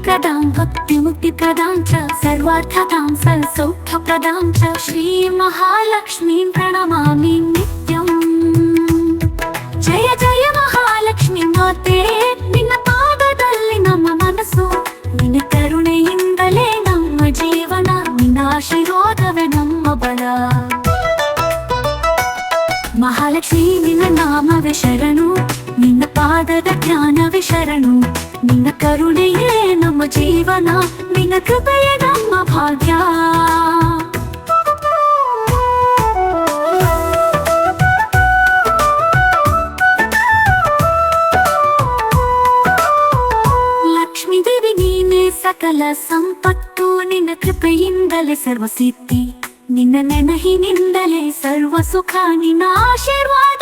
भक्तिमुक्तिप्रदां च सर्वार्थतां सर्वसौख्यप्रदां च श्रीमहालक्ष्मीं प्रणमामि नित्यम् ಜಯ ಜಯ ಮಹಾಲಕ್ಷ್ಮಿ ಮಾತೆ ನಿನ್ನ ಪಾದದಲ್ಲಿ ನಮ್ಮ ಮನಸ್ಸು ನಿನ್ನ ಕರುಣೆಯಿಂದಲೇ ನಮ್ಮ ಜೀವನ ನಿನ್ನ ಆಶೀರ್ವಾದವೇ ನಮ್ಮ ಬಲ ಮಹಾಲಕ್ಷ್ಮಿ ನಿನ್ನ ನಾಮವೇ ಶರಣು ನಿನ್ನ ಪಾದದ ಜ್ಞಾನವೇ ಶರಣು ನಿನ್ನ ಕರುಣೆಯೇ ನಮ್ಮ ಜೀವನ ನಿನ್ನ ಕೃಪೆಯೇ ನಮ್ಮ ಭಾಗ್ಯ ಲಕ್ಷ್ಮೀ ದೇವಿ ನೀನೆ ಸಕಲ ಸಂಪತ್ತು ನಿನ್ನ ಕೃಪೆಯಿಂದಲೇ ಸರ್ವ ಸಿದ್ಧಿ ನಿನ್ನ ನೆನಹಿನಿಂದಲೇ ಸರ್ವ ಸುಖ ನಿನ್ನ ಆಶೀರ್ವಾದವೇ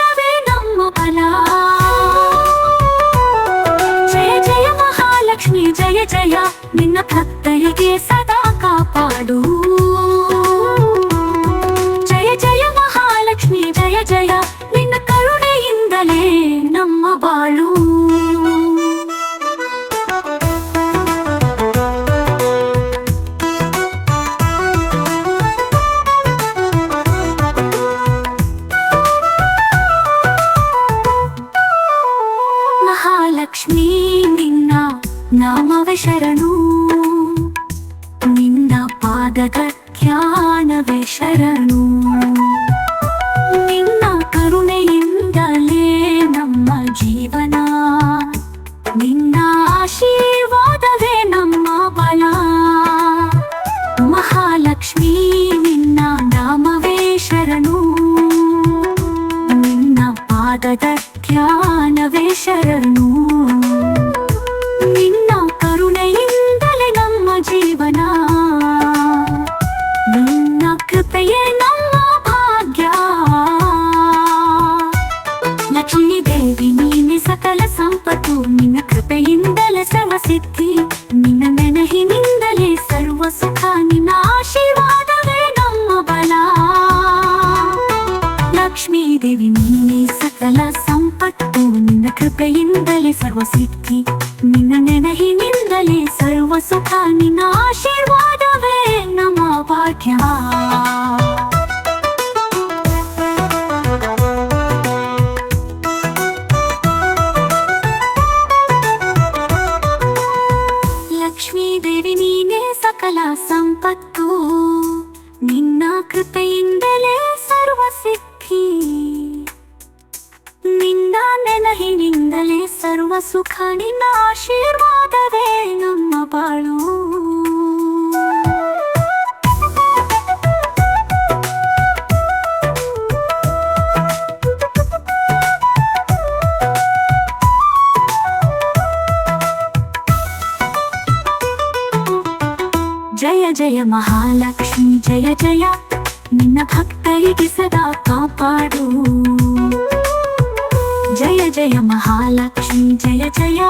ಮಹಾಲಕ್ಷ್ಮಿ ನಿನ್ನ ನಾಮವೇ ಶರಣು. ನಿನ್ನ ಪಾದದ ಧ್ಯಾನವೇ ಶರಣು. ನಿನ್ನ ಕರುಣೆಯಿಂದಲೇ ನಮ್ಮ ಜೀವನ. ನಿನ್ನ ಆಶೀರ್ವಾದವೇ ನಮ್ಮ ಬಲ. ಮಹಾಲಕ್ಷ್ಮೀ, ನಿನ್ನ ನಾಮವೇ ಶರಣು. ನಿನ್ನ ಪಾದದ ಧ್ಯಾನವೇ ಶರಣು. ಸಕಲ ಸಂಪತ್ತು ನಿನ್ನ ಕೃಪೆಯಿಂದಲೇ ಸರ್ವ ಸಿದ್ಧಿ. ನಿನ್ನ ನೆನಹಿನಿಂದಲೇ ಸರ್ವ ಸುಖ, ನಿನ್ನ ಆಶೀರ್ವಾದವೇ ನಮ್ಮ ಬಲ. ಲಕ್ಷ್ಮೀ ದೇವಿ, ನೀನೆ ಸಕಲ ಸಂಪತ್ತು, ನಿನ್ನ ಕೃಪೆಯಿಂದಲೇ ಸರ್ವ ಸಿದ್ಧಿ. ನಿನ್ನ ನೆನಹಿನಿಂದಲೇ ಸರ್ವ ಸುಖ, ನಿನ್ನ ಆಶೀರ್ವಾದವೇ ನಮ್ಮ ಭಾಗ್ಯ. ಕೃಪೆಯಿಂದಲೇ ಸರ್ವ ಸಿದ್ಧಿ ನಿನ್ನ ನೆನಹಿನಿಂದಲೇ ಸರ್ವ ಸುಖ, ನಿನ್ನ ಆಶೀರ್ವಾದವೇ ನಮ್ಮ ಬಾಳು. ಜಯ ಜಯ ಮಹಾಲಕ್ಷ್ಮಿ, ಜಯ ಜಯ ನಿನ್ನ ಭಕ್ತರಿಗೆ ಸದಾ ಕಾಪಾಡು ಜಯ ಜಯ ಮಹಾಲಕ್ಷ್ಮಿ ಜಯ ಜಯ